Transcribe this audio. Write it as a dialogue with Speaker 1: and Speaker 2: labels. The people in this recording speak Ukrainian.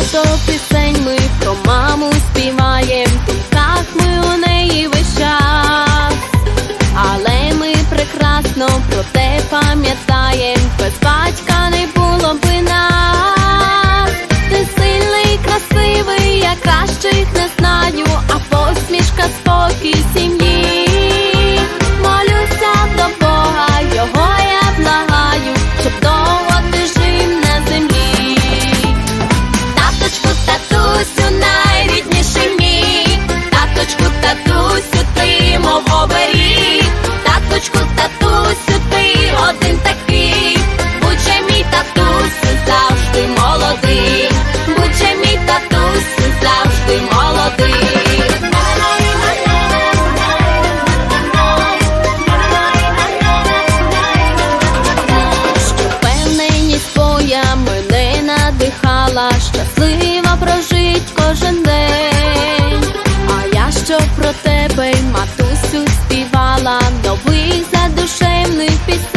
Speaker 1: багато пісень ми про маму співаєм, так ми у неї весь час, але ми прекрасно про те пам'ятаєм без батька. прожить кожен день, а я що про тебе, матусю, співала нових задушевних пісень.